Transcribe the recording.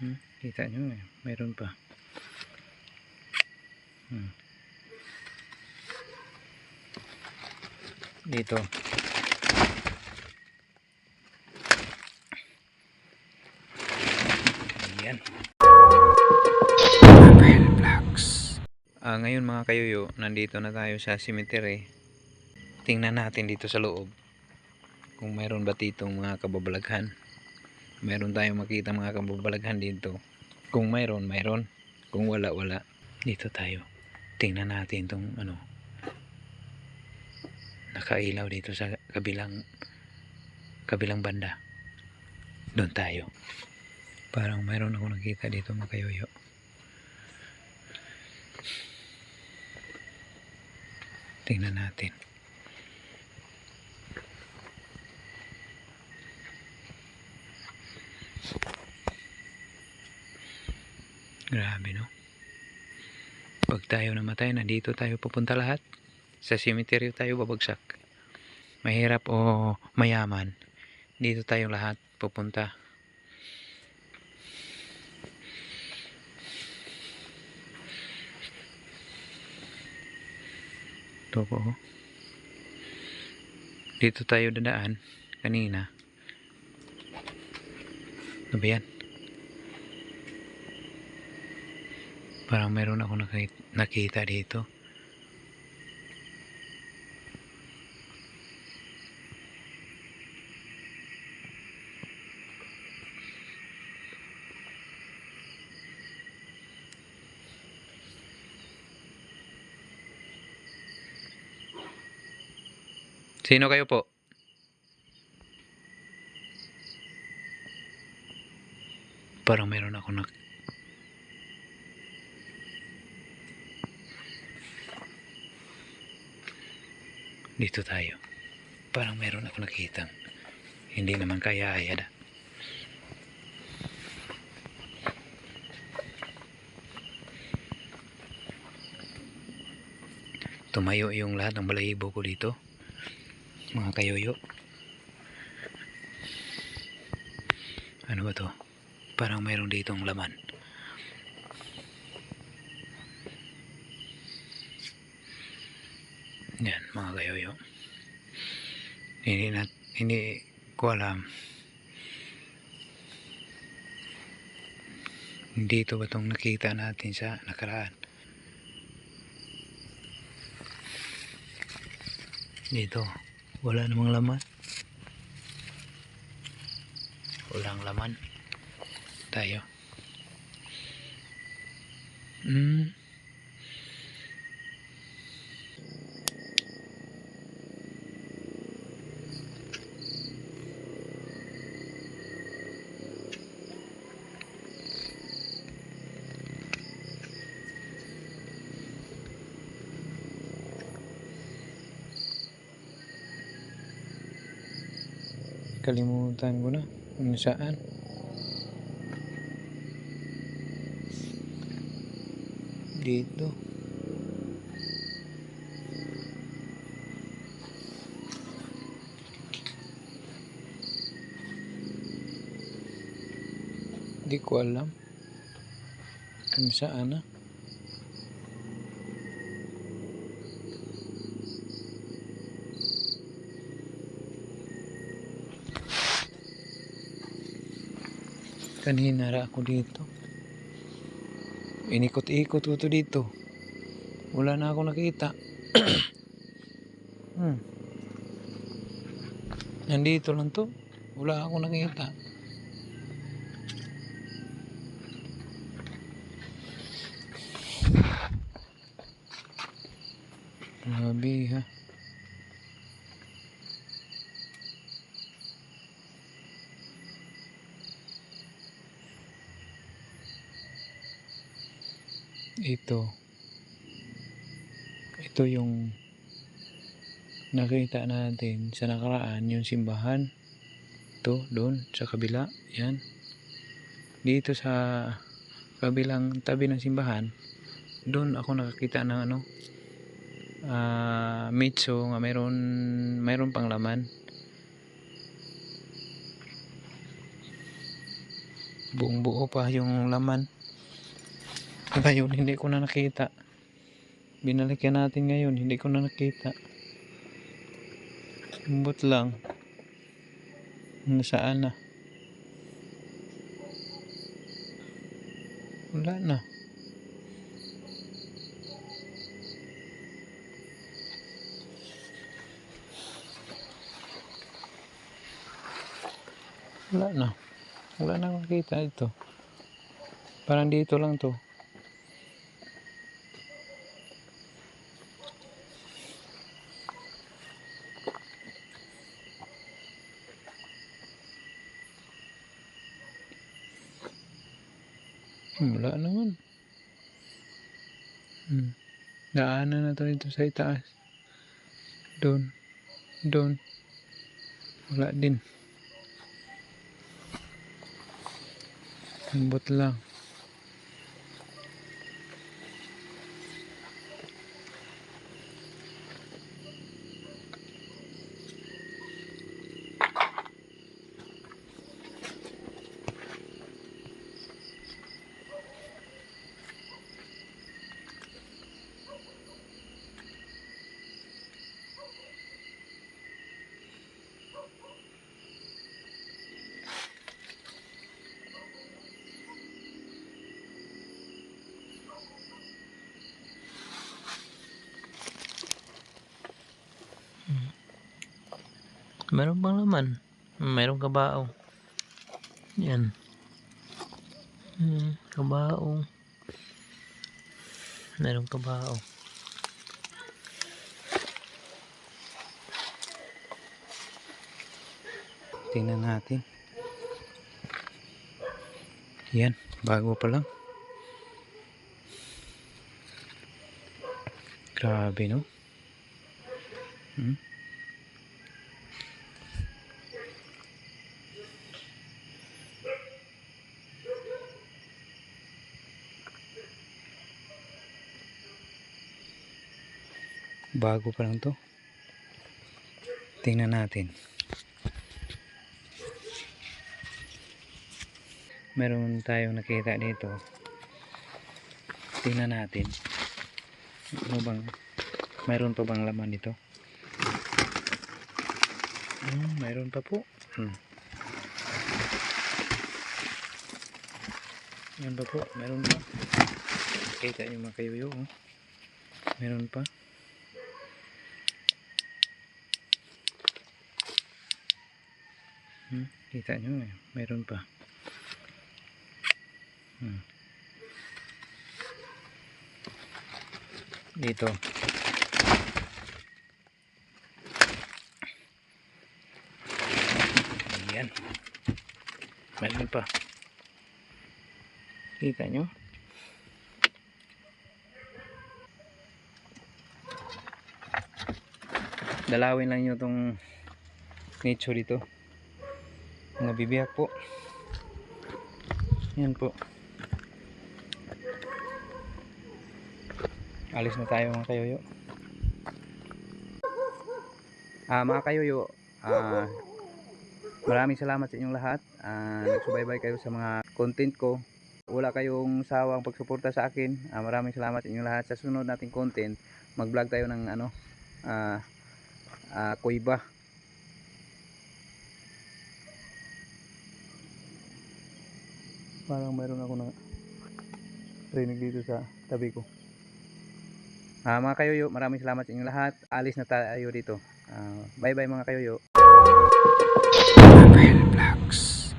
Hmm, kita nyo eh. Mayroon pa. Hmm. Dito. Ayan. Abel Vlogs. Ah, ngayon mga kayuyo, nandito na tayo sa cemetery. Tingnan natin dito sa loob kung mayroon ba ditong mga kababalaghan. Meron tayong makita mga kababalaghan dito. Kung mayroon, mayroon. Kung wala, wala. Dito tayo. Tingnan natin tong ano. Nakailaw dito sa kabilang kabilang banda. Doon tayo. Parang mayroon ako nakita dito mga kayoyo. Tingnan natin. Grabe no. Pag tayo namatay, nandito tayo pupunta lahat. Sa cemetery tayo babagsak. Mahirap o mayaman. Dito tayo lahat pupunta. Ito po. Dito tayo dadaan kanina. Ano ba yan? Parang meron ako nakita, nakita dito. Sino kayo po? Parang meron ako nak Dito tayo. Parang meron ako nakita. Hindi naman kaya ayada. Tumayo yung lahat ng balahibo ko dito. Mga kayoyo. Ano ba to? Parang mayroon ditong laman. Yan, mga kayoyo. Hindi na, hindi ko alam. Dito ba itong nakita natin sa nakaraan? Dito, wala namang laman. Walang laman. Tayo. Hmm. Kalimutan ko na kung saan. Dito. Di ko alam kung saan. Kanina ra ako dito. Inikot-ikot ko to dito. Wala na ako nakita. hmm. Nandito lang to. Wala ako nakita. Grabe ha. Ito. Ito yung nakita natin sa nakaraan yung simbahan. Ito doon sa kabila yan. Dito sa kabilang tabi ng simbahan doon ako nakakita ng ano ah mitso nga mayroon mayroon pang laman. Buong buo pa yung laman ngayon hindi ko na nakita. Binalikan natin ngayon hindi ko na nakita. Lambot lang. Nasaan na? Wala na. Wala na. Wala na makita ito. Parang dito lang to Hmm, wala naman. Hmm. daanan na to dito sa itaas. Doon. Doon. Wala din. Lambot lang Meron bang laman? Meron kabao. Yan. Hmm, kabao. Meron kabao. Tingnan natin. Yan, bago pa lang. Grabe no? Hmm? Bago pa lang to. Tingnan natin. Meron tayong nakita dito. Tingnan natin. Ano bang mayroon pa bang laman dito? Hmm, mayroon pa po. Hmm. Yan pa po, mayroon pa. Kita niyo mga kayuyo. Oh. Meron pa. Hmm, kita nyo eh, mayroon pa. Hmm. Dito. Ayan. Mayroon pa. Kita nyo? Dalawin lang nyo tong nature dito mga bibiyak po. Yan po. Alis na tayo mga kayoyo. Ah mga kayoyo ah maraming salamat sa inyong lahat. Ah nagsubaybay kayo sa mga content ko. Wala kayong sawang pagsuporta sa akin. Ah, maraming salamat sa inyong lahat. Sa sunod nating content mag vlog tayo ng ano ah ah kuiba parang mayroon ako na rinig dito sa tabi ko. Ah mga kayoyo maraming salamat sa inyong lahat. Alis na tayo dito. Ah, bye bye mga kayoyo